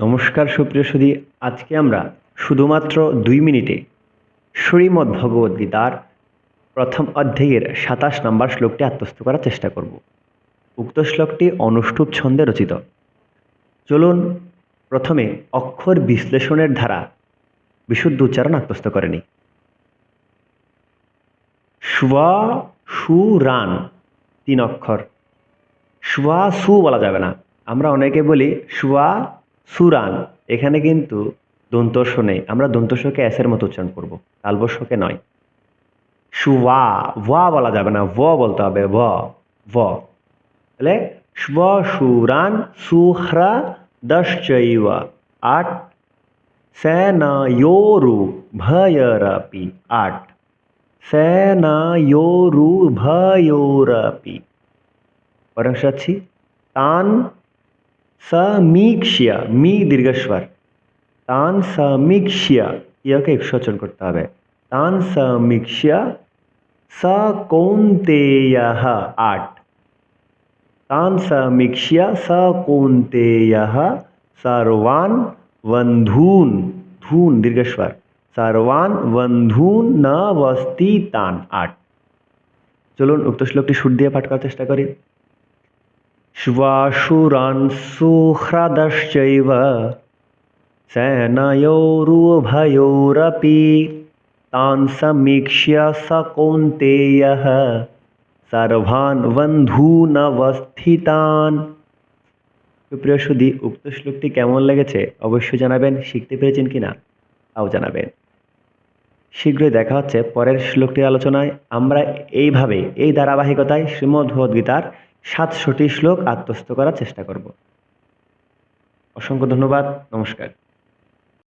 নমস্কার, সুপ্রিয় সুধী। আজকে আমরা শুধুমাত্র দুই মিনিটে শ্রীমদ্ ভগবদ্গীতার প্রথম অধ্যায়ের সাতাশ নম্বর শ্লোকটি আত্মস্থ করার চেষ্টা করব। উক্ত শ্লোকটি অনুষ্ঠুপ ছন্দে রচিত। চলুন প্রথমে অক্ষর বিশ্লেষণের ধারা বিশুদ্ধ উচ্চারণ আত্মস্থ করে নিই। শ্বা সু, রান তিন অক্ষর। শ্বা সু বলা যাবে না। আমরা অনেকে বলি শ্বা সুরান, এখানে কিন্তু দন্তস্ব নেই। আমরা দন্তস্বকে এসের মতো উচ্চারণ করব তালবস্যকে নয়। সুয়া ওয়া বলা যাবে না ভ বলতে হবে ভ তাহলে স্ব সুরান, সুহ্রা, দশ্চৈব, আট। সেনয়োরু, ভয়রপি, আট। সেনয়োরু, ভয়োরপি। পরাংশ আছি, তান সমীক্ষ্য মি দীর্ঘস্বর তান সমীক্ষ্য ইয়াকে একশোচন করতে হবে তান সমীক্ষ্য স কৌন্তেয় আট তান সমীক্ষ্য স কৌন্তেয় সর্বান বন্ধূন ধূন দীর্ঘস্বর সর্বান বন্ধূন ন বস্তি তান আট চলুন উক্ত শ্লোকটি সুর দিয়ে পাঠ করার চেষ্টা করি श्वाशुरान् सुह्रदश्चैव सेनयोरुभयोरपि तान् समीक्ष्य स कौन्तेयः सर्वान् বন্ধূনবস্থিতান সুপ্রিয় সুদী উক্ত শ্লোকটি কেমন লেগেছে অবশ্যই জানাবেন শিখতে পেরেছেন কিনা তাও জানাবেন শীঘ্রই দেখা হচ্ছে পরের শ্লোকটির আলোচনায় আমরা এইভাবে এই ধারাবাহিকতায় শ্রীমদ্ ভগবদ্গীতার সাতশোটি শ্লোক আত্মস্থ করার চেষ্টা করব। অসংখ্য ধন্যবাদ নমস্কার।